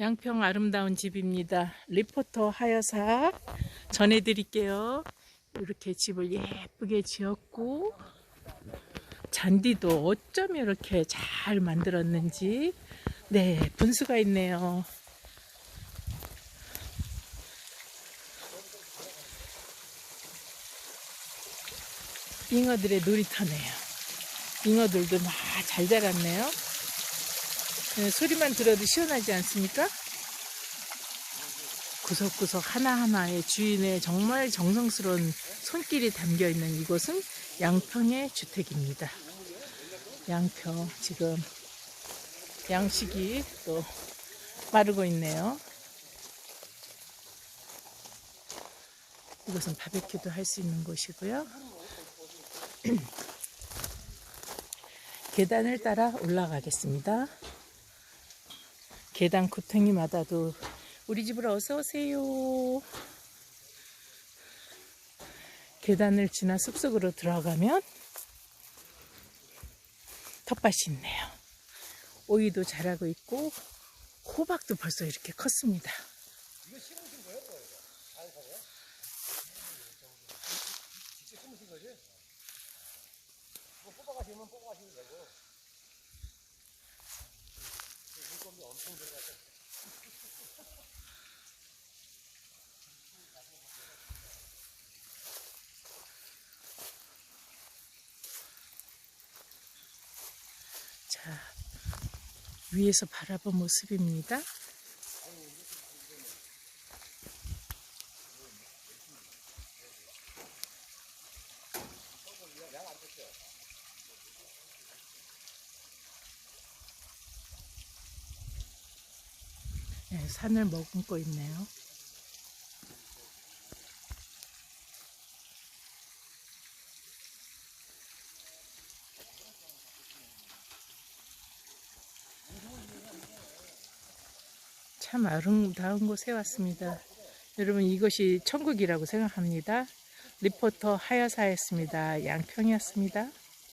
양평 아름다운 집입니다. 리포터 하여사 전해드릴게요. 이렇게 집을 예쁘게 지었고 잔디도 어쩜 이렇게 잘 만들었는지 네 분수가 있네요. 잉어들의 놀이터네요. 잉어들도 막 잘 자랐네요. 네, 소리만 들어도 시원하지 않습니까? 구석구석 하나하나의 주인의 정말 정성스러운 손길이 담겨 있는 이곳은 양평의 주택입니다. 양평 지금 양식이 또 마르고 있네요. 이곳은 바베큐도 할 수 있는 곳이고요. 계단을 따라 올라가겠습니다. 계단 구덩이마다도 우리 집으로 어서 오세요. 계단을 지나 숲속으로 들어가면 텃밭이 있네요. 오이도 자라고 있고 호박도 벌써 이렇게 컸습니다. 자, 위에서 바라본 모습입니다. 네, 산을 머금고 있네요. 참 아름다운 곳에 왔습니다. 여러분 이것이 천국이라고 생각합니다. 리포터 하여사였습니다. 양평이었습니다.